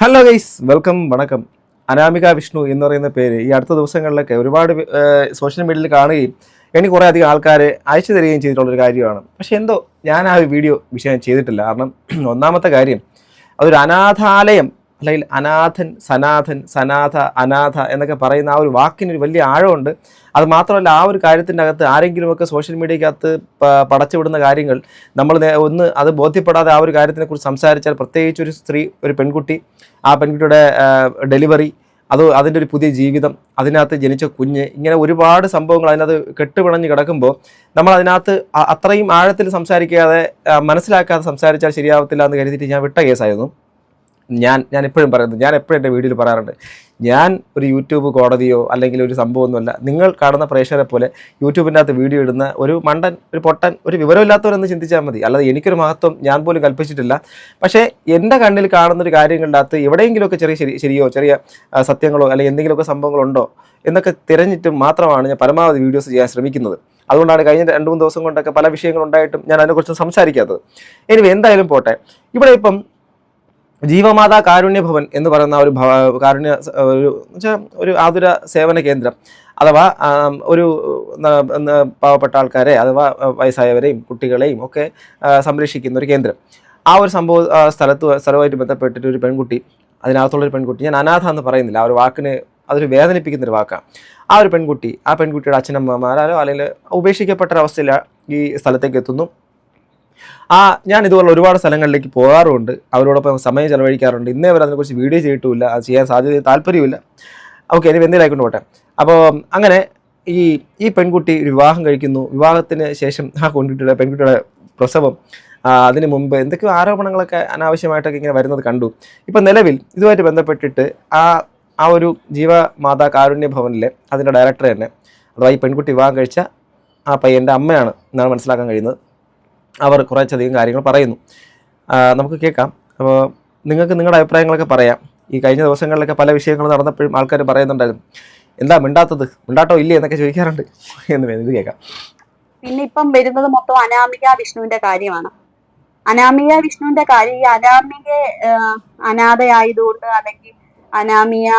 Hello guys welcome വണക്കം. അനാമിക വിഷ്ണു എന്ന് പറയുന്ന പേര് ഈ അടുത്ത ദിവസങ്ങളിലൊക്കെ ഒരുപാട് സോഷ്യൽ മീഡിയയിൽ കാണുകയും എനിക്ക് കുറേ അധികം ആൾക്കാർ അയച്ചു തരികയും ചെയ്തിട്ടുള്ളൊരു കാര്യമാണ്. പക്ഷേ എന്തോ ഞാൻ ആ വീഡിയോ വിഷയം ചെയ്തിട്ടില്ല. കാരണം ഒന്നാമത്തെ കാര്യം അതൊരു അനാഥാലയം അല്ലെങ്കിൽ അനാഥൻ സനാഥൻ സനാഥ അനാഥ എന്നൊക്കെ പറയുന്ന ആ ഒരു വാക്കിനൊരു വലിയ ആഴമുണ്ട്. അത് മാത്രമല്ല ആ ഒരു കാര്യത്തിന്റെ അകത്ത് ആരെങ്കിലുമൊക്കെ സോഷ്യൽ മീഡിയക്കകത്ത് പടച്ചുവിടുന്ന കാര്യങ്ങൾ നമ്മൾ ഒന്ന് അത് ബോധ്യപ്പെടാതെ ആ ഒരു കാര്യത്തിനെക്കുറിച്ച് സംസാരിച്ചാൽ പ്രത്യേകിച്ച് ഒരു സ്ത്രീ ഒരു പെൺകുട്ടി ആ പെൺകുട്ടിയുടെ ഡെലിവറി അത് അതിന്റെ ഒരു പുതിയ ജീവിതം അതിനകത്ത് ജനിച്ച കുഞ്ഞ് ഇങ്ങനെ ഒരുപാട് സംഭവങ്ങൾ അതിനകത്ത് കെട്ടുപിണഞ്ഞ് കിടക്കുമ്പോൾ നമ്മൾ അതിനകത്ത് അത്രയും ആഴത്തിൽ സംസാരിക്കാതെ മനസ്സിലാക്കാതെ സംസാരിച്ചാൽ ശരിയാവത്തില്ല എന്ന് കരുതിയിട്ട് ഞാൻ വിട്ട കേസായിരുന്നു. ഞാൻ ഞാൻ എപ്പോഴും പറയുന്നത് ഞാൻ എപ്പോഴും എന്റെ വീഡിയോയിൽ പറയാറുണ്ട് ഞാൻ ഒരു യൂട്യൂബ് കോടതിയോ അല്ലെങ്കിൽ ഒരു സംഭവമൊന്നുമല്ല നിങ്ങൾ കാണുന്ന പ്രേക്ഷകരെ പോലെ യൂട്യൂബിന്റെ അകത്ത് വീഡിയോ ഇടുന്ന ഒരു മണ്ടൻ ഒരു പൊട്ടൻ ഒരു വിവരമില്ലാത്തവരെന്ന് ചിന്തിച്ചാൽ മതി. അല്ലാതെ എനിക്കൊരു മഹത്വം ഞാൻ പോലും കൽപ്പിച്ചിട്ടില്ല. പക്ഷേ എന്റെ കണ്ണിൽ കാണുന്ന ഒരു കാര്യങ്ങളുടെ അകത്ത് എവിടെയെങ്കിലുമൊക്കെ ചെറിയ ശരി ശരിയോ ചെറിയ സത്യങ്ങളോ അല്ലെങ്കിൽ എന്തെങ്കിലുമൊക്കെ സംഭവങ്ങളുണ്ടോ എന്നൊക്കെ തിരഞ്ഞിട്ട് മാത്രമാണ് ഞാൻ പരമാവധി വീഡിയോസ് ചെയ്യാൻ ശ്രമിക്കുന്നത്. അതുകൊണ്ടാണ് കഴിഞ്ഞ രണ്ട് മൂന്ന് ദിവസം കൊണ്ടൊക്കെ പല വിഷയങ്ങളുണ്ടായിട്ടും ഞാൻ അതിനെക്കുറിച്ച് സംസാരിക്കാത്തത്. ഇനി എന്തായാലും പോട്ടെ. ഇവിടെ ഇപ്പം ജീവമാതാ കാരുണ്യ ഭവൻ എന്ന് പറയുന്ന ഒരു കാരുണ്യ ഒരു ഒരു ആതുര സേവന കേന്ദ്രം. അഥവാ ഒരു പാവപ്പെട്ട ആൾക്കാരെ അഥവാ വയസ്സായവരെയും കുട്ടികളെയും ഒക്കെ സംരക്ഷിക്കുന്ന ഒരു കേന്ദ്രം. ആ ഒരു സംഭവ സ്ഥലത്ത് സ്ഥലവുമായിട്ട് ബന്ധപ്പെട്ടിട്ട് ഒരു പെൺകുട്ടി അതിനകത്തുള്ളൊരു പെൺകുട്ടി ഞാൻ അനാഥ എന്ന് പറയുന്നില്ല ആ ഒരു വാക്കിന് അതൊരു വേദനിപ്പിക്കുന്നൊരു വാക്കാണ് ആ ഒരു പെൺകുട്ടി ആ പെൺകുട്ടിയുടെ അച്ഛനമ്മമാരോ അല്ലെങ്കിൽ ഉപേക്ഷിക്കപ്പെട്ട ഒരവസ്ഥയിൽ ഈ സ്ഥലത്തേക്ക് എത്തുന്നു. ആ ഞാൻ ഇതുപോലെ ഒരുപാട് സ്ഥലങ്ങളിലേക്ക് പോകാറുണ്ട്. അവരോടൊപ്പം സമയം ചെലവഴിക്കാറുണ്ട്. ഇന്നേ വരെ അതിനെക്കുറിച്ച് വീഡിയോ ചെയ്തിട്ടുമില്ല. അത് ചെയ്യാൻ സാധ്യത താല്പര്യമില്ല. ഓക്കെ ഇനി എന്തെങ്കിലും പോട്ടെ അപ്പോൾ അങ്ങനെ ഈ ഈ പെൺകുട്ടി വിവാഹം കഴിക്കുന്നു. വിവാഹത്തിന് ശേഷം ആ പെൺകുട്ടിയുടെ പെൺകുട്ടിയുടെ പ്രസവം അതിന് മുമ്പ് എന്തൊക്കെയോ ആരോപണങ്ങളൊക്കെ അനാവശ്യമായിട്ടൊക്കെ ഇങ്ങനെ വരുന്നത് കണ്ടു. ഇപ്പം നിലവിൽ ഇതുമായിട്ട് ബന്ധപ്പെട്ടിട്ട് ആ ആ ഒരു ജീവമാതാ കാരുണ്യ ഭവനിലെ അതിന്റെ ഡയറക്ടർ തന്നെ അഥവാ ഈ പെൺകുട്ടി വിവാഹം കഴിച്ച ആ പയ്യന്റെ അമ്മയാണ് എന്നാണ് മനസ്സിലാക്കാൻ കഴിയുന്നത്. അവർ കുറച്ചധികം കാര്യങ്ങൾ പറയുന്നു. നമുക്ക് കേൾക്കാം. അപ്പോൾ നിങ്ങൾക്ക് നിങ്ങളുടെ അഭിപ്രായങ്ങളൊക്കെ പറയാം. ഈ കഴിഞ്ഞ ദിവസങ്ങളിലൊക്കെ പല വിഷയങ്ങൾ നടന്നപ്പോഴും ആൾക്കാർ പറയുന്നുണ്ടായിരുന്നു. എന്താ മിണ്ടാത്തത്? മിണ്ടാട്ടോ ഇല്ലേ എന്നൊക്കെ ചോദിക്കാറുണ്ട്. എന്ന് ഇത് കേൾക്കാം. പിന്നെ ഇപ്പം വരുന്നത് മൊത്തം അനാമിക വിഷ്ണുവിന്റെ കാര്യമാണ്. അനാമിക വിഷ്ണുവിന്റെ കാര്യം ഈ അനാമിക അനാഥയായതുകൊണ്ട് അല്ലെങ്കിൽ അനാമിയ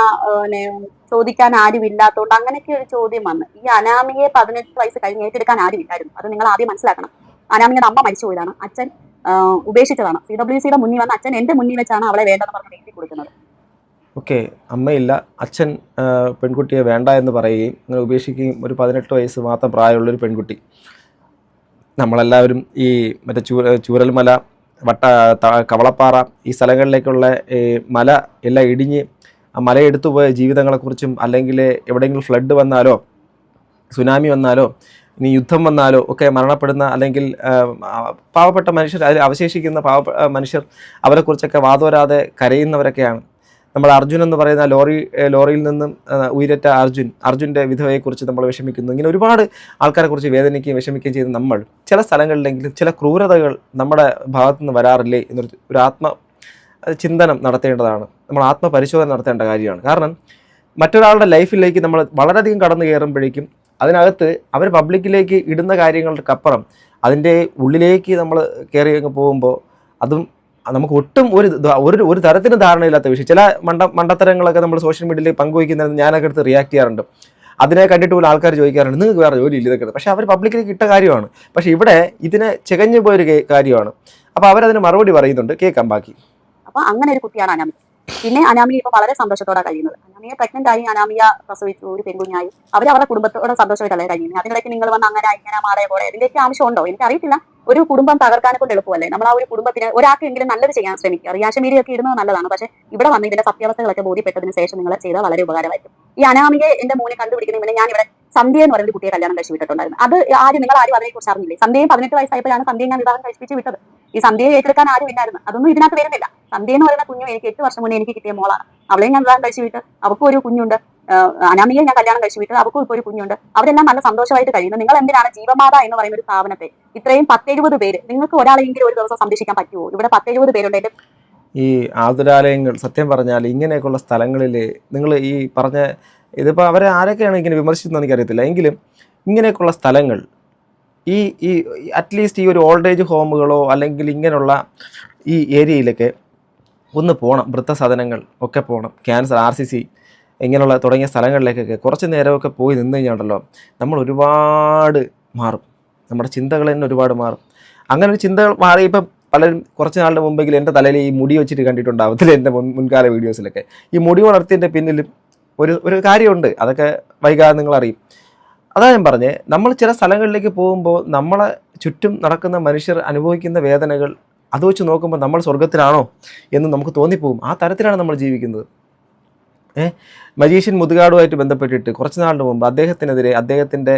ചോദിക്കാൻ ആരും ഇല്ലാത്തതുകൊണ്ട് അങ്ങനെയൊക്കെ ഒരു ചോദ്യം വന്ന്. ഈ അനാമിയെ പതിനെട്ട് വയസ്സ് കഴിഞ്ഞ് ഏറ്റെടുക്കാൻ ആരും ഇല്ലായിരുന്നു അത് നിങ്ങൾ ആദ്യം മനസ്സിലാക്കണം. അനാമികയുടെ അമ്മ മരിച്ചു പോയതാണ്. അച്ഛൻ ഉപേക്ഷിച്ചതാണ്. സി ഡബ്ല്യു സിയുടെ മുന്നിൽ വന്ന അച്ഛൻ എന്റെ മുന്നിൽ വെച്ചാണ് അവളെ വേണ്ടെന്ന് പറഞ്ഞ് എഴുതി കൊടുക്കുന്നത്. ഓക്കെ അമ്മയില്ല. അച്ഛൻ പെൺകുട്ടിയെ വേണ്ട എന്ന് പറയുകയും അങ്ങനെ ഉപേക്ഷിക്കുകയും ഒരു പതിനെട്ട് വയസ്സ് മാത്രം പ്രായമുള്ള ഒരു പെൺകുട്ടി. നമ്മളെല്ലാവരും ഈ മറ്റേ ചൂര ചൂരൽമല വട്ട കവളപ്പാറ ഈ സ്ഥലങ്ങളിലേക്കുള്ള മല എല്ലാം ഇടിഞ്ഞ് ആ മലയെടുത്തു പോയ ജീവിതങ്ങളെക്കുറിച്ചും അല്ലെങ്കിൽ എവിടെയെങ്കിലും ഫ്ലഡ് വന്നാലോ സുനാമി വന്നാലോ ഇനി യുദ്ധം വന്നാലോ ഒക്കെ മരണപ്പെടുന്ന അല്ലെങ്കിൽ പാവപ്പെട്ട മനുഷ്യർ അതിൽ അവശേഷിക്കുന്ന പാവ മനുഷ്യർ അവരെക്കുറിച്ചൊക്കെ വാതോരാതെ കരയുന്നവരൊക്കെയാണ്. നമ്മൾ അർജുൻ എന്ന് പറയുന്ന ലോറി ലോറിയിൽ നിന്നും ഉയരറ്റ അർജുൻ അർജുന്റെ വിധവയെക്കുറിച്ച് നമ്മൾ വിഷമിക്കുന്നു. ഇങ്ങനെ ഒരുപാട് ആൾക്കാരെ കുറിച്ച് വേദനിക്കുകയും വിഷമിക്കുകയും ചെയ്യുന്ന നമ്മൾ ചില സ്ഥലങ്ങളിലെങ്കിലും ചില ക്രൂരതകൾ നമ്മുടെ ഭാഗത്തു നിന്ന് വരാറില്ലേ എന്നൊരു ഒരു ആത്മ ചിന്തനം നടത്തേണ്ടതാണ്. നമ്മൾ ആത്മപരിശോധന നടത്തേണ്ട കാര്യമാണ്. കാരണം മറ്റൊരാളുടെ ലൈഫിലേക്ക് നമ്മൾ വളരെയധികം കടന്നു കയറുമ്പോഴേക്കും അതിനകത്ത് അവർ പബ്ലിക്കിലേക്ക് ഇടുന്ന കാര്യങ്ങൾക്കപ്പുറം അതിന്റെ ഉള്ളിലേക്ക് നമ്മൾ കയറി അങ്ങ് പോകുമ്പോൾ അതും നമുക്ക് ഒട്ടും ഒരു ഒരു ഒരു തരത്തിന് ധാരണയില്ലാത്ത വിഷയം. ചില മണ്ട മണ്ടത്തരങ്ങളൊക്കെ നമ്മൾ സോഷ്യൽ മീഡിയയിൽ പങ്കുവയ്ക്കുന്നത് ഞാനൊക്കെ എടുത്ത് റിയാക്ട് ചെയ്യാറുണ്ട്. അതിനെ കണ്ടിട്ട് പോലും ആൾക്കാർ ചോദിക്കാറുണ്ട് നിങ്ങൾക്ക് വേറെ ജോലി ഇല്ല ഇതൊക്കെ. പക്ഷേ അവർ പബ്ലിക്കിലേക്ക് ഇട്ട കാര്യമാണ്. പക്ഷേ ഇവിടെ ഇതിനെ ചികഞ്ഞു പോയൊരു കാര്യമാണ്. അപ്പോൾ അവരതിന് മറുപടി പറയുന്നുണ്ട്. കേൾക്കാം ബാക്കി. അപ്പോൾ അങ്ങനെ ഒരു കുട്ടിയാണ് അനാമിക. പിന്നെ അനാമിയ ഇപ്പൊ വളരെ സന്തോഷത്തോടെ കഴിയുന്നത്. അനാമിയ പ്രഗ്നന്റ് ആയി അനാമിയ പ്രസവിച്ചു ഒരു പെൺകുഞ്ഞായി. അവർ അവരുടെ കുടുംബത്തോടെ സന്തോഷമായിട്ടല്ലേ കഴിയുന്നത്? അതിനിടയ്ക്ക് നിങ്ങൾ വന്ന് അങ്ങനെ ഇങ്ങനെ മാറേ പോലെ ഇതിന്റെയൊക്കെ ആവശ്യമുണ്ടോ? എനിക്ക് അറിയത്തില്ല ഒരു കുടുംബം തകർക്കാനെ കൊണ്ട് എളുപ്പമല്ലേ? നമ്മൾ ആ ഒരു കുടുംബത്തിന് ഒരാൾക്കെങ്കിലും നല്ലത് ചെയ്യാൻ ശ്രമിക്കുക. റിയാഷൻ മീഡിയ ഒക്കെ ഇടുന്നത് നല്ലതാണ്. പക്ഷെ ഇവിടെ വന്ന് ഇതിന്റെ സത്യാവസ്ഥകളൊക്കെ ബോധ്യപ്പെട്ടതിന് ശേഷം നിങ്ങൾ ചെയ്താൽ വളരെ ഉപകാരമായിരിക്കും. ഈ അനാമികയെ എന്റെ മോനെ കണ്ടുപിടിക്കുന്നതിന് ഞാൻ ഇവിടെ സന്ധ്യ എന്ന് പറയുന്ന കുട്ടിയെ കല്യാണം കഴിച്ചു വിട്ടിട്ടുണ്ടായിരുന്നു. അത് ആരും നിങ്ങൾ ആരും അതിനെ കുറിച്ച് അറിഞ്ഞില്ലേ? സന്ധ്യയും പതിനെട്ട് വയസ്സായപ്പോഴാണ് സന്ധ്യ ഞാൻ വിവാഹം കഴിപ്പിച്ച് വിട്ടത്. ഈ സന്ധ്യയെ ഏറ്റെടുക്കാൻ ആരും ഇല്ലായിരുന്നു. അതൊന്നും ഇതിനകത്ത് വരുന്നില്ല. സന്ധ്യ എന്ന് പറയുന്ന കുഞ്ഞു എനിക്ക് എട്ട് വർഷം മുന്നേ എനിക്ക് കിട്ടിയ മോളാണ്. അവളെയും ഞാൻ വിവാഹം കഴിച്ചു വിട്ട് അവൾക്കും ഒരു കുഞ്ഞുണ്ട്. അനാമിയെ ഞാൻ കല്യാണം കഴിച്ചു വിട്ട് അവൾക്കും ഇപ്പോൾ ഒരു കുഞ്ഞുണ്ട്. അവരെല്ലാം നല്ല സന്തോഷമായിട്ട് കഴിയുന്നു. നിങ്ങൾ എന്തിനാണ് ജീവമാത എന്ന് പറയുന്ന ഒരു സ്ഥാപനത്തെ ഇത്രയും പത്തെഴുപത് പേര് നിങ്ങൾക്ക് ഒരാളെങ്കിലും ഒരു ദിവസം സംരക്ഷിക്കാൻ പറ്റുമോ? ഇവിടെ പത്തെഴുപത് പേരുണ്ട്. എന്റെ ഈ ആതുരാലയങ്ങൾ സത്യം പറഞ്ഞാൽ ഇങ്ങനെയൊക്കെയുള്ള സ്ഥലങ്ങളിൽ നിങ്ങൾ ഈ പറഞ്ഞ ഇതിപ്പോൾ അവരെ ആരൊക്കെയാണ് ഇങ്ങനെ വിമർശിച്ചതെന്ന് എനിക്കറിയത്തില്ല. എങ്കിലും ഇങ്ങനെയൊക്കെയുള്ള സ്ഥലങ്ങൾ ഈ ഈ അറ്റ്ലീസ്റ്റ് ഈ ഒരു ഓൾഡ് ഏജ് ഹോമുകളോ അല്ലെങ്കിൽ ഇങ്ങനെയുള്ള ഈ ഏരിയയിലൊക്കെ ഒന്ന് പോകണം വൃദ്ധസദനങ്ങൾ ഒക്കെ പോകണം ക്യാൻസർ ആർ സി സി ഇങ്ങനെയുള്ള തുടങ്ങിയ സ്ഥലങ്ങളിലേക്കൊക്കെ കുറച്ച് നേരമൊക്കെ പോയി നിന്ന് കഴിഞ്ഞാണ്ടല്ലോ നമ്മൾ ഒരുപാട് മാറും. നമ്മുടെ ചിന്തകൾ തന്നെ ഒരുപാട് മാറും. അങ്ങനെ ഒരു ചിന്തകൾ മാറി ഇപ്പം പലരും കുറച്ച് നാളിന് മുമ്പെങ്കിലും എന്റെ തലയിൽ ഈ മുടി വെച്ചിട്ട് കണ്ടിട്ടുണ്ടാവത്തില്ല എന്റെ മുൻ മുൻകാല വീഡിയോസിലൊക്കെ ഈ മുടി വളർത്തിയതിന്റെ പിന്നിലും ഒരു ഒരു കാര്യമുണ്ട്. അതൊക്കെ വൈകാതെ നിങ്ങൾ അറിയും അതാ ഞാൻ പറഞ്ഞേ നമ്മൾ ചില സ്ഥലങ്ങളിലേക്ക് പോകുമ്പോൾ നമ്മളെ ചുറ്റും നടക്കുന്ന മനുഷ്യർ അനുഭവിക്കുന്ന വേദനകൾ അത് വെച്ച് നോക്കുമ്പോൾ നമ്മൾ സ്വർഗത്തിലാണോ എന്ന് നമുക്ക് തോന്നിപ്പോകും. ആ തരത്തിലാണ് നമ്മൾ ജീവിക്കുന്നത്. മജീഷ്യൻ മുതുകാടുമായിട്ട് ബന്ധപ്പെട്ടിട്ട് കുറച്ച് നാളിന് മുമ്പ് അദ്ദേഹത്തിനെതിരെ അദ്ദേഹത്തിന്റെ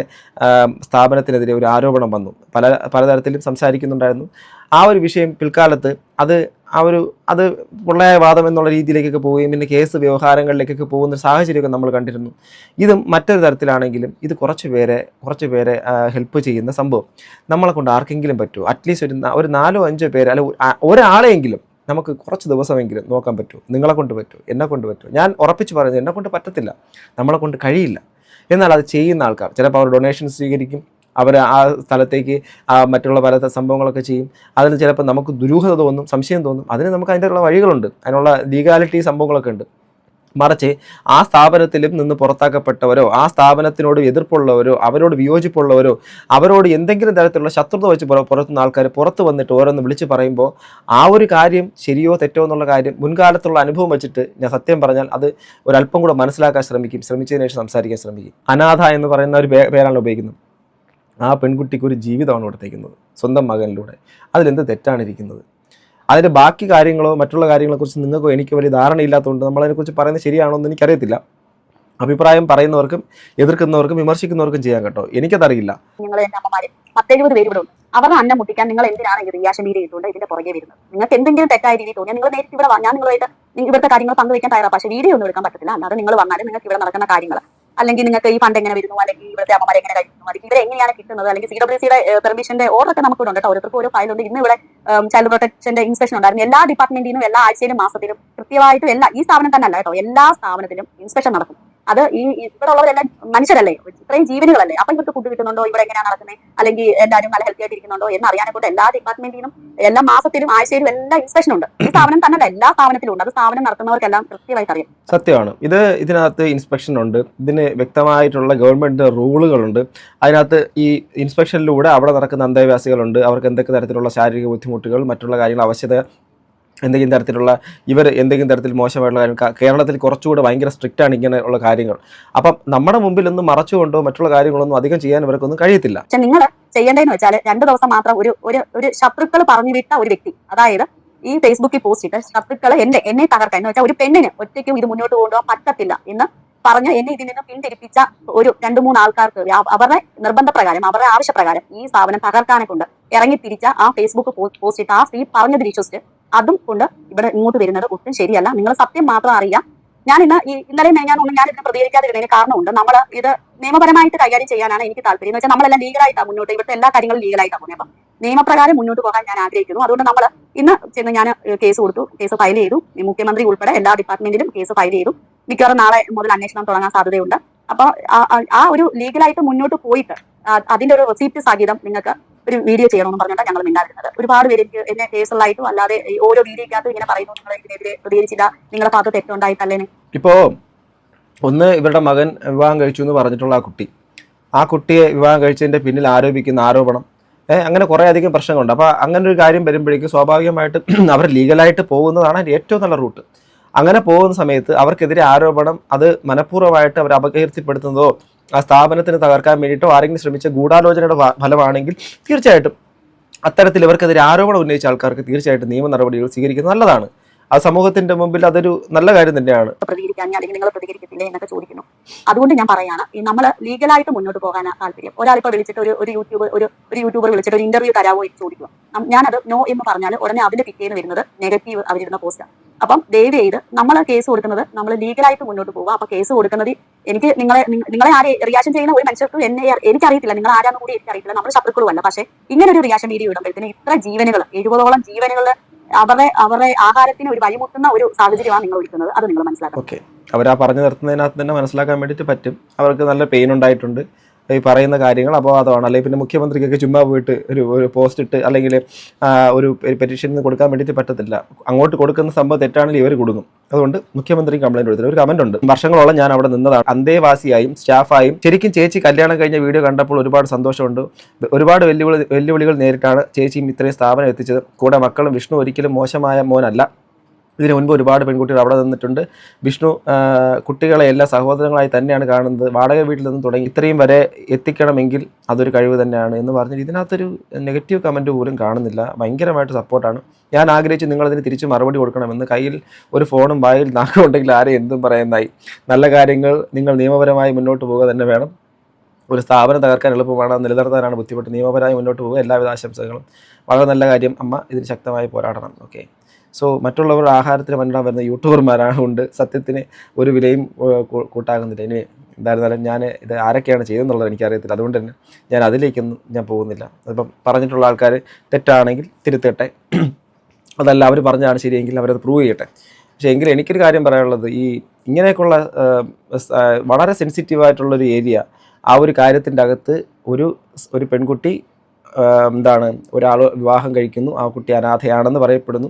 സ്ഥാപനത്തിനെതിരെ ഒരു ആരോപണം വന്നു. പല പലതരത്തിലും സംസാരിക്കുന്നുണ്ടായിരുന്നു. ആ ഒരു വിഷയം പിൽക്കാലത്ത് അത് ആ ഒരു അത് പൊള്ളയായ വാദം എന്നുള്ള രീതിയിലേക്കൊക്കെ പോവുകയും പിന്നെ കേസ് വ്യവഹാരങ്ങളിലേക്കൊക്കെ പോകുന്ന സാഹചര്യമൊക്കെ നമ്മൾ കണ്ടിരുന്നു. ഇത് മറ്റൊരു തരത്തിലാണെങ്കിലും ഇത് കുറച്ച് പേരെ കുറച്ച് പേരെ ഹെൽപ്പ് ചെയ്യുന്ന സംഭവം. നമ്മളെ കൊണ്ട് ആർക്കെങ്കിലും പറ്റുമോ അറ്റ്ലീസ്റ്റ് ഒരു ഒരു നാലോ അഞ്ചോ പേര് അല്ല ഒരാളെയെങ്കിലും നമുക്ക് കുറച്ച് ദിവസമെങ്കിലും നോക്കാൻ പറ്റുമോ നിങ്ങളെ കൊണ്ട് പറ്റുമോ എന്നെ കൊണ്ട് പറ്റുമോ ഞാൻ ഉറപ്പിച്ച് പറയുന്നത് എന്നെ കൊണ്ട് പറ്റത്തില്ല. നമ്മളെ കൊണ്ട് കഴിയില്ല. എന്നാൽ അത് ചെയ്യുന്ന ആൾക്കാർ ചിലപ്പോൾ അവർ ഡൊണേഷൻ സ്വീകരിക്കും. അവർ ആ സ്ഥലത്തേക്ക് മറ്റുള്ള പല സംഭവങ്ങളൊക്കെ ചെയ്യും. അതിന് ചിലപ്പോൾ നമുക്ക് ദുരൂഹത തോന്നും സംശയം തോന്നും. അതിന് നമുക്ക് അതിന്റെ വഴികളുണ്ട്. അതിനുള്ള ലീഗാലിറ്റി സംഭവങ്ങളൊക്കെ ഉണ്ട്. മറിച്ച് ആ സ്ഥാപനത്തിലും നിന്ന് പുറത്താക്കപ്പെട്ടവരോ ആ സ്ഥാപനത്തിനോട് എതിർപ്പുള്ളവരോ അവരോട് വിയോജിപ്പുള്ളവരോ അവരോട് എന്തെങ്കിലും തരത്തിലുള്ള ശത്രുത വെച്ച് പുറ പുറത്തുനിന്ന് ആൾക്കാർ പുറത്ത് വന്നിട്ട് ഓരോന്ന് വിളിച്ച് പറയുമ്പോൾ ആ ഒരു കാര്യം ശരിയോ തെറ്റോ എന്നുള്ള കാര്യം മുൻകാലത്തുള്ള അനുഭവം വെച്ചിട്ട് ഞാൻ സത്യം പറഞ്ഞാൽ അത് ഒരല്പം കൂടെ മനസ്സിലാക്കാൻ ശ്രമിക്കും. ശ്രമിച്ചതിന് ശേഷം സംസാരിക്കാൻ ശ്രമിക്കും. അനാഥ എന്ന് പറയുന്ന ഒരു പേരാണ് ഉപയോഗിക്കുന്നത്. ആ പെൺകുട്ടിക്ക് ഒരു ജീവിതമാണ് കൊടുത്തേക്കുന്നത് സ്വന്തം മകനിലൂടെ. അതിലെന്ത് തെറ്റാണ് ഇരിക്കുന്നത് അതിന്റെ ബാക്കി കാര്യങ്ങളോ മറ്റുള്ള കാര്യങ്ങളെക്കുറിച്ച് നിങ്ങൾക്കോ എനിക്ക് വലിയ ധാരണയില്ലാത്തതുകൊണ്ട് നമ്മളതിനെക്കുറിച്ച് പറയുന്നത് ശരിയാണോ എന്ന് എനിക്കറിയത്തില്ല. അഭിപ്രായം പറയുന്നവർക്കും എതിർക്കുന്നവർക്കും വിമർശിക്കുന്നവർക്കും ചെയ്യാൻ കേട്ടോ. എനിക്കതറിയില്ല. നിങ്ങൾ എന്റെ അമ്മമാര് പത്തെഴുപത് പേര് ഇവിടെ അവരുടെ അന്നം മുട്ടിക്കാൻ നിങ്ങൾ എന്തിനാണ് ഈ റിയാഷൻ മീഡിയ ഇട്ടുകൊണ്ട് ഇതിന്റെ പുറകെ വരുന്നത്? നിങ്ങൾക്ക് എന്തെങ്കിലും തെറ്റായ രീതി തോന്നിയാൽ നിങ്ങൾ നേരിട്ട് ഇവിടെ. ഞാൻ നിങ്ങളുമായിട്ട് ഇവിടുത്തെ കാര്യങ്ങൾ പങ്കുവയ്ക്കാൻ തയ്യാറാണ് പക്ഷേ വീഡിയോ ഒന്നും എടുക്കാൻ പറ്റത്തില്ല. അല്ലാതെ നിങ്ങൾ വന്നാലും നിങ്ങൾക്ക് ഇവിടെ നടക്കുന്ന കാര്യങ്ങൾ അല്ലെങ്കിൽ നിങ്ങൾക്ക് ഈ ഫണ്ട് എങ്ങനെ വരുന്നു? അല്ലെങ്കിൽ ഇവിടുത്തെ അമ്മമാരെ എങ്ങനെ കഴിക്കുന്നു? അല്ലെങ്കിൽ ഇവരെ എങ്ങനെയാണ് കിട്ടുന്നത്? അല്ലെങ്കിൽ സി ഡബ്ല്യു സിയുടെ പെർമിഷന്റെ ഓർഡർ ഒക്കെ നമുക്ക് ഉണ്ട് കേട്ടോ. ഓരോരുത്തർക്കും ഓരോ ഫയലുണ്ട് ഇന്ന് ഇവിടെ ചൈൽഡ് പ്രൊട്ടക്ഷന്റെ ഇൻസ്പെക്ഷൻ ഉണ്ടായിരുന്നു. എല്ലാ ഡിപ്പാർട്ട്മെന്റിനും എല്ലാ ആഴ്ചയിലും മാസത്തിലും കൃത്യമായിട്ടും എല്ലാ ഈ സ്ഥാപനം തന്നെ അല്ല കേട്ടോ. എല്ലാ സ്ഥാപനത്തിലും ഇൻസ്പെക്ഷൻ നടക്കും. അത് ഈ ഇവിടെ ഉള്ളവരെല്ലാം മനുഷ്യരല്ലേ? ഇത്രയും ജീവനുകളല്ലേ? അപ്പൊ ഇവർക്ക് ഫുഡ് കിട്ടുന്നുണ്ടോ? ഇവിടെ എങ്ങനെയാണ് നടക്കുന്നത് അല്ലെങ്കിൽ എല്ലാവരും നല്ല ഹെൽത്തി ആയിട്ട് ഇരിക്കുന്നുണ്ടോ എന്ന് അറിയാനെ എല്ലാ ഡിപ്പാർട്ട്മെന്റിനും എല്ലാ മാസത്തിലും ആഴ്ചയിലും എല്ലാ ഇൻസ്പെക്ഷൻ ഉണ്ട്. ഈ സ്ഥാപനം തന്നെ എല്ലാ സ്ഥാപനത്തിലും ഉണ്ട്. അത് സ്ഥാപനം നടത്തുന്നവർക്കെല്ലാം കൃത്യമായിട്ട് അറിയാം സത്യമാണ്. ഇത് ഇതിനകത്ത് ഇൻസ്പെക്ഷൻ ഉണ്ട്. ഇതിന് വ്യക്തമായിട്ടുള്ള ഗവൺമെന്റ് റൂളുകളുണ്ട് അതിനകത്ത് ഈ ഇൻസ്പെക്ഷനിലൂടെ അവിടെ നടക്കുന്ന അന്തേവാസികളുണ്ട്. അവർക്ക് എന്തൊക്കെ തരത്തിലുള്ള ശാരീരിക ബുദ്ധിമുട്ടുകൾ മറ്റുള്ള കാര്യങ്ങൾ ആവശ്യത എന്തെങ്കിലും തരത്തിലുള്ള ഇവർ എന്തെങ്കിലും തരത്തിൽ മോശമായിട്ടുള്ള കാര്യങ്ങൾ കേരളത്തിൽ കുറച്ചുകൂടെ ഭയങ്കര സ്ട്രിക്റ്റ് ആണ് ഇങ്ങനെയുള്ള കാര്യങ്ങൾ. അപ്പം നമ്മുടെ മുമ്പിലൊന്നും മറച്ചുകൊണ്ടോ മറ്റുള്ള കാര്യങ്ങളൊന്നും അധികം ചെയ്യാൻ ഇവർക്കൊന്നും കഴിയത്തില്ല. പക്ഷെ നിങ്ങൾ ചെയ്യേണ്ടതെന്ന് വെച്ചാൽ രണ്ട് ദിവസം മാത്രം ഒരു ഒരു ഒരു ശത്രുക്കൾ പറഞ്ഞു വിട്ട ഒരു വ്യക്തി അതായത് ഈ ഫേസ്ബുക്കിൽ പോസ്റ്റ് ഇട്ട് ശത്രുക്കൾ എന്നെ എന്നെ തകർക്കാൻ എന്ന് വെച്ചാൽ ഒരു പെണ്ണിന് ഒറ്റയ്ക്കും ഇത് മുന്നോട്ട് കൊണ്ടുപോകാൻ പറ്റത്തില്ല എന്ന് പറഞ്ഞ് എന്നെ ഇതിൽ നിന്ന് പിന്തിരിപ്പിച്ച ഒരു രണ്ടു മൂന്ന് ആൾക്കാർക്ക് അവരുടെ അവരുടെ നിർബന്ധപ്രകാരം അവരുടെ ആവശ്യപ്രകാരം ഈ സ്ഥാപനം തകർക്കാനെ കൊണ്ട് ഇറങ്ങി തിരിച്ച ആ ഫേസ്ബുക്ക് പോസ്റ്റ് ഇട്ട് ആ സ്ത്രീ പറഞ്ഞത് വിശ്വസിച്ച് അതും കൊണ്ട് ഇവിടെ ഇങ്ങോട്ട് വരുന്നത് ഒട്ടും ശരിയല്ല. നിങ്ങൾ സത്യം മാത്രം അറിയാം. ഞാൻ ഇന്ന് ഈ ഇന്നലെ ഞാൻ ഒന്നും ഞാൻ ഇതിന് പ്രതികരിക്കാതിരുന്നതിന് കാരണമുണ്ട്. നമ്മൾ ഇത് നിയമപരമായിട്ട് കൈകാര്യം ചെയ്യാനാണ് എനിക്ക് താല്പര്യം. എന്ന് വെച്ചാൽ നമ്മളെല്ലാം ലീഗലായിട്ടാണ് മുന്നോട്ട്. ഇവിടുത്തെ എല്ലാ കാര്യങ്ങളും ലീഗലായിട്ടാണ് പോകുന്നത്. അപ്പം നിയമപ്രകാരം മുന്നോട്ട് പോകാൻ ഞാൻ ആഗ്രഹിക്കുന്നു. അതുകൊണ്ട് നമ്മൾ ഇന്ന് ചെന്ന് ഞാൻ കേസ് കൊടുത്തു. കേസ് ഫയൽ ചെയ്തു. മുഖ്യമന്ത്രി ഉൾപ്പെടെ എല്ലാ ഡിപ്പാർട്ട്മെന്റിലും കേസ് ഫയൽ ചെയ്തു. മിക്കവാറും നാളെ മുതൽ അന്വേഷണം തുടങ്ങാൻ സാധ്യതയുണ്ട്. അപ്പോൾ ആ ഒരു ലീഗലായിട്ട് മുന്നോട്ട് പോയിട്ട് അതിന്റെ ഒരു റെസിപ്റ്റ് സഹിതം നിങ്ങൾക്ക് ഒരു വീഡിയോ ചെയ്യണമെന്ന് പറഞ്ഞിട്ടാണ് ഞങ്ങൾ മിണ്ടാതിരുന്നത്. ഒരുപാട് പേര് എനിക്ക് എന്നെ കേസുകളായിട്ടും അല്ലാതെ ഓരോ വീഡിയോ വീഡിയോക്കകത്തും ഇങ്ങനെ പറയുന്നു. നിങ്ങൾ ഇതിനെതിരെ പ്രതികരിച്ചില്ല. നിങ്ങളുടെ ഭാഗത്ത് തെറ്റുണ്ടായിട്ടല്ലേ ഇപ്പോ ഒന്ന് ഇവരുടെ മകൻ വിവാഹം കഴിച്ചു എന്ന് പറഞ്ഞിട്ടുള്ള ആ കുട്ടി. ആ കുട്ടിയെ വിവാഹം കഴിച്ചതിന്റെ പിന്നിൽ ആരോപിക്കുന്ന ആരോപണം. അങ്ങനെ കുറേ അധികം പ്രശ്നങ്ങളുണ്ട്. അപ്പോൾ അങ്ങനെ ഒരു കാര്യം വരുമ്പോഴേക്കും സ്വാഭാവികമായിട്ട് അവർ ലീഗലായിട്ട് പോകുന്നതാണ് അതിന്റെ ഏറ്റവും നല്ല റൂട്ട്. അങ്ങനെ പോകുന്ന സമയത്ത് അവർക്കെതിരെ ആരോപണം അത് മനഃപൂർവമായിട്ട് അവർ അപകീർത്തിപ്പെടുത്തുന്നതോ ആ സ്ഥാപനത്തിന് തകർക്കാൻ വേണ്ടിയിട്ടോ ആരെങ്കിലും ശ്രമിച്ച ഗൂഢാലോചനയുടെ ഫലമാണെങ്കിൽ തീർച്ചയായിട്ടും അത്തരത്തിൽ ഇവർക്കെതിരെ ആരോപണം ഉന്നയിച്ച ആൾക്കാർക്ക് തീർച്ചയായിട്ടും നിയമ നടപടികൾ സ്വീകരിക്കുന്നത് നല്ലതാണ്. അത് സമൂഹത്തിന്റെ മുമ്പിൽ അതൊരു നല്ല കാര്യം തന്നെയാണ്. നിങ്ങൾ എന്നൊക്കെ ചോദിക്കുന്നു. അതുകൊണ്ട് ഞാൻ പറയാണ് ഈ നമ്മൾ ലീഗലായിട്ട് മുന്നോട്ട് പോകാൻ താല്പര്യം. ഒരാളിപ്പോൾ വിളിച്ചിട്ട് ഒരു ഒരു യൂട്യൂബ് ഒരു ഒരു യൂട്യൂബർ വിളിച്ചിട്ട് ഒരു ഇന്റർവ്യൂ തരാമോ എന്ന് ചോദിക്കുക. ഞാനത് നോ എന്ന് പറഞ്ഞാൽ ഉടനെ അതിന്റെ പിറ്റേന്ന് വരുന്നത് നെഗറ്റീവ് അവരിടുന്ന പോസ്റ്റാണ് അപ്പം ദയവ് ചെയ്ത് നമ്മൾ കേസ് കൊടുക്കുന്നത് നമ്മൾ ലീഗലായിട്ട് മുന്നോട്ട് പോവുക. അപ്പൊ കേസ് കൊടുക്കുന്നത് എനിക്ക് നിങ്ങളെ നിങ്ങളെ ആരെ റിയാക്ഷൻ ചെയ്യുന്ന ഒരു മനുഷ്യർക്ക് എന്നെ എനിക്കറിയത്തില്ല. നിങ്ങൾ ആരാന്ന് കൂടി എനിക്കറിയില്ല നമ്മൾ ശത്രുക്കളുമല്ല പക്ഷേ ഇങ്ങനെ ഒരു റിയാക്ഷൻ വീഡിയോ ഇടുമ്പോഴത്തേന് ഇത്ര ജീവനുകൾ എഴുപതോളം ജീവനുകൾ അവരുടെ അവരുടെ ആഹാരത്തിന് ഒരു വഴിമുട്ടുന്ന ഒരു സാഹചര്യമാണ് നിങ്ങൾ ഒരുക്കുന്നത്. അത് നിങ്ങൾ മനസ്സിലാക്കണം. അവർ ആ പറഞ്ഞു നിർത്തുന്നതിനകത്ത് തന്നെ മനസ്സിലാക്കാൻ വേണ്ടിയിട്ട് പറ്റും. അവർക്ക് നല്ല പെയിൻ ഉണ്ടായിട്ടുണ്ട്. ഈ പറയുന്ന കാര്യങ്ങൾ അപവാദമാണ് അല്ലെങ്കിൽ പിന്നെ മുഖ്യമന്ത്രിക്കൊക്കെ ചുമ്മാ പോയിട്ട് ഒരു ഒരു പോസ്റ്റ് ഇട്ട് അല്ലെങ്കിൽ ഒരു പെറ്റീഷൻ കൊടുക്കാൻ വേണ്ടിയിട്ട് പറ്റത്തില്ല. അങ്ങോട്ട് കൊടുക്കുന്ന സംഭവം തെറ്റാണെങ്കിൽ ഇവർ കൊടുക്കും. അതുകൊണ്ട് മുഖ്യമന്ത്രി കംപ്ലൈന്റ് കൊടുത്തില്ല ഒരു കമന്റ് ഉണ്ട്. വർഷങ്ങളോളം ഞാൻ അവിടെ നിന്നതാണ്. അന്തേവാസിയായും സ്റ്റാഫായും ശരിക്കും ചേച്ചി കല്യാണം കഴിഞ്ഞ വീഡിയോ കണ്ടപ്പോൾ ഒരുപാട് സന്തോഷമുണ്ട്. ഒരുപാട് വെല്ലുവിളി വെല്ലുവിളികൾ നേരിട്ടാണ് ചേച്ചിയും ഇത്രയും സ്ഥാപനം എത്തിച്ചത്. കൂടെ മക്കളും വിഷ്ണു ഒരിക്കലും മോശമായ മോനല്ല. ഇതിനു മുൻപ് ഒരുപാട് പെൺകുട്ടികൾ അവിടെ നിന്നിട്ടുണ്ട്. വിഷ്ണു കുട്ടികളെ എല്ലാ സഹോദരങ്ങളായി തന്നെയാണ് കാണുന്നത്. വാടക വീട്ടിൽ നിന്ന് തുടങ്ങി ഇത്രയും വരെ എത്തിക്കണമെങ്കിൽ അതൊരു കഴിവ് തന്നെയാണ് എന്ന് പറഞ്ഞ് ഇതിനകത്തൊരു നെഗറ്റീവ് കമന്റ് പോലും കാണുന്നില്ല. ഭയങ്കരമായിട്ട് സപ്പോർട്ടാണ്. ഞാൻ ആഗ്രഹിച്ച് നിങ്ങളതിന് തിരിച്ച് മറുപടി കൊടുക്കണമെന്ന്. കയ്യിൽ ഒരു ഫോണും വായിൽ നാക്കും ഉണ്ടെങ്കിൽ ആരെയും എന്തും പറയുന്നതായി നല്ല കാര്യങ്ങൾ നിങ്ങൾ നിയമപരമായി മുന്നോട്ട് പോവുക തന്നെ വേണം. ഒരു സ്ഥാപനം തകർക്കാൻ എളുപ്പമാണ് നിലനിർത്താനാണ് ബുദ്ധിമുട്ട്. നിയമപരമായി മുന്നോട്ട് പോകുക എല്ലാവിധ ആശംസകളും. വളരെ നല്ല കാര്യം. അമ്മ ഇതിന് ശക്തമായി പോരാടണം. ഓക്കെ. സോ മറ്റുള്ളവർ ആഹാരത്തിന് മണ്ണിടാൻ വരുന്ന യൂട്യൂബർമാരാണ് ഉണ്ട് സത്യത്തിന് ഒരു വിലയും കൂട്ടാകുന്നില്ല. ഇനി എന്തായിരുന്നാലും ഞാൻ ഇത് ആരൊക്കെയാണ് ചെയ്തെന്നുള്ളത് എനിക്കറിയത്തില്ല. അതുകൊണ്ട് തന്നെ ഞാൻ അതിലേക്കൊന്നും ഞാൻ പോകുന്നില്ല. അതിപ്പം പറഞ്ഞിട്ടുള്ള ആൾക്കാർ തെറ്റാണെങ്കിൽ തിരുത്തട്ടെ. അതല്ല അവർ പറഞ്ഞാണ് ശരിയെങ്കിൽ അവരത് പ്രൂവ് ചെയ്യട്ടെ. പക്ഷേ എങ്കിലും എനിക്കൊരു കാര്യം പറയാനുള്ളത് ഈ ഇങ്ങനെയൊക്കെയുള്ള വളരെ സെൻസിറ്റീവായിട്ടുള്ളൊരു ഏരിയ ആ ഒരു കാര്യത്തിന്റെ അകത്ത് ഒരു ഒരു പെൺകുട്ടി എന്താണ് ഒരാൾ വിവാഹം കഴിക്കുന്നു. ആ കുട്ടി അനാഥയാണെന്ന് പറയപ്പെടുന്നു.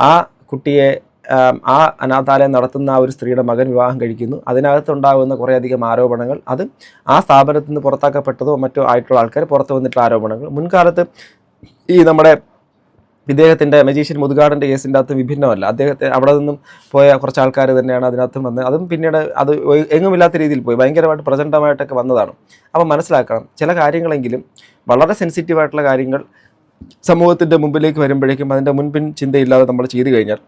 ആ കുട്ടിയെ ആ അനാഥാലയം നടത്തുന്ന ആ ഒരു സ്ത്രീയുടെ മകൻ വിവാഹം കഴിക്കുന്നു. അതിനകത്തുണ്ടാകുന്ന കുറേയധികം ആരോപണങ്ങൾ അത് ആ സ്ഥാപനത്തിൽ നിന്ന് പുറത്താക്കപ്പെട്ടതോ മറ്റോ ആയിട്ടുള്ള ആൾക്കാർ പുറത്തു വന്നിട്ടുള്ള ആരോപണങ്ങൾ. മുൻകാലത്ത് ഈ നമ്മുടെ ഇദ്ദേഹത്തിന്റെ മജീഷ്യൻ മുതുകാടിന്റെ കേസിന്റെ അകത്ത് വിഭിന്നമല്ല. അദ്ദേഹത്തെ അവിടെ നിന്നും പോയ കുറച്ച് ആൾക്കാർ തന്നെയാണ് അതിനകത്തും വന്നത്. അതും പിന്നീട് അത് എങ്ങുമില്ലാത്ത രീതിയിൽ പോയി. ഭയങ്കരമായിട്ട് പ്രചണ്ഡമായിട്ടൊക്കെ വന്നതാണ്. അപ്പം മനസ്സിലാക്കണം ചില കാര്യങ്ങളെങ്കിലും വളരെ സെൻസിറ്റീവായിട്ടുള്ള കാര്യങ്ങൾ സമൂഹത്തിന്റെ മുമ്പിലേക്ക് വരുമ്പോഴേക്കും അതിന്റെ മുൻപിൻ ചിന്തയില്ലാതെ നമ്മൾ ചെയ്തു കഴിഞ്ഞാൽ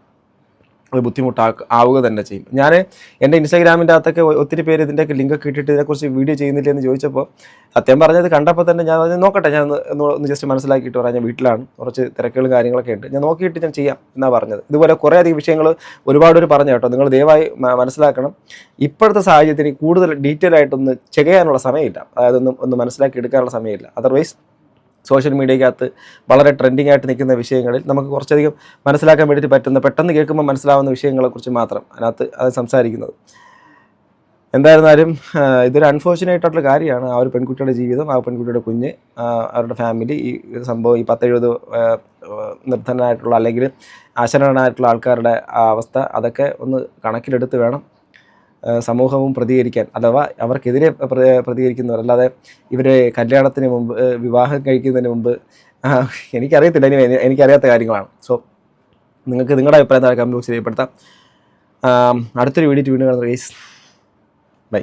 അത് ബുദ്ധിമുട്ടാ ആവുക തന്നെ ചെയ്യും. ഞാൻ എന്റെ ഇൻസ്റ്റാഗ്രാമിന്റെ അകത്തൊക്കെ ഒത്തിരി പേര് ഇതിന്റെയൊക്കെ ലിങ്കൊക്കെ ഇട്ടിട്ട് ഇതിനെക്കുറിച്ച് വീഡിയോ ചെയ്യുന്നില്ല എന്ന് ചോദിച്ചപ്പോൾ സത്യം പറഞ്ഞത് കണ്ടപ്പോൾ തന്നെ ഞാൻ അത് നോക്കട്ടെ ഞാൻ ഒന്ന് ജസ്റ്റ് മനസ്സിലാക്കിയിട്ട് പറയാം. ഞാൻ വീട്ടിലാണ് കുറച്ച് തിരക്കുകളും കാര്യങ്ങളൊക്കെ ഉണ്ട്. ഞാൻ നോക്കിയിട്ട് ഞാൻ ചെയ്യാം എന്നാണ് പറഞ്ഞത്. ഇതുപോലെ കുറേ അധികം വിഷയങ്ങൾ ഒരുപാട് പേര് പറഞ്ഞു കേട്ടോ. നിങ്ങൾ ദയവായി മനസ്സിലാക്കണം. ഇപ്പോഴത്തെ സാഹചര്യത്തിന് കൂടുതൽ ഡീറ്റെയിൽ ആയിട്ടൊന്ന് ചെക്ക് ചെയ്യാനുള്ള സമയമില്ല. അതായത് ഒന്ന് ഒന്ന് മനസ്സിലാക്കി എടുക്കാനുള്ള സമയമില്ല. അതർവൈസ് സോഷ്യൽ മീഡിയക്കകത്ത് വളരെ ട്രെൻഡിങ് ആയിട്ട് നിൽക്കുന്ന വിഷയങ്ങളിൽ നമുക്ക് കുറച്ചധികം മനസ്സിലാക്കാൻ വേണ്ടിയിട്ട് പറ്റുന്ന പെട്ടെന്ന് കേൾക്കുമ്പോൾ മനസ്സിലാവുന്ന വിഷയങ്ങളെക്കുറിച്ച് മാത്രം അതിനകത്ത് അത് സംസാരിക്കുന്നത്. എന്തായിരുന്നാലും ഇതൊരു അൺഫോർച്ചുനേറ്റ് ആയിട്ടുള്ള കാര്യമാണ്. ആ ഒരു പെൺകുട്ടിയുടെ ജീവിതം ആ പെൺകുട്ടിയുടെ കുഞ്ഞ് അവരുടെ ഫാമിലി ഈ സംഭവം ഈ പത്തെഴുപത് നിർദ്ധനായിട്ടുള്ള അല്ലെങ്കിൽ അശരണനായിട്ടുള്ള ആൾക്കാരുടെ അവസ്ഥ അതൊക്കെ ഒന്ന് കണക്കിലെടുത്ത് വേണം സമൂഹവും പ്രതികരിക്കാൻ അഥവാ അവർക്കെതിരെ പ്ര- പ്രതികരിക്കുന്നവർ അല്ലാതെ ഇവരെ കല്യാണത്തിന് മുമ്പ് വിവാഹം കഴിക്കുന്നതിന് മുമ്പ് എനിക്കറിയത്തില്ല. ഇനി എനി- എനിക്കറിയാത്ത കാര്യങ്ങളാണ്. സോ നിങ്ങൾക്ക് നിങ്ങളുടെ അഭിപ്രായം താഴെ കമന്റ് ബോക്സിൽ രേഖപ്പെടുത്താം. അടുത്തൊരു വീഡിയോ വീണ്ടും കാണുന്ന റേസ് ബൈ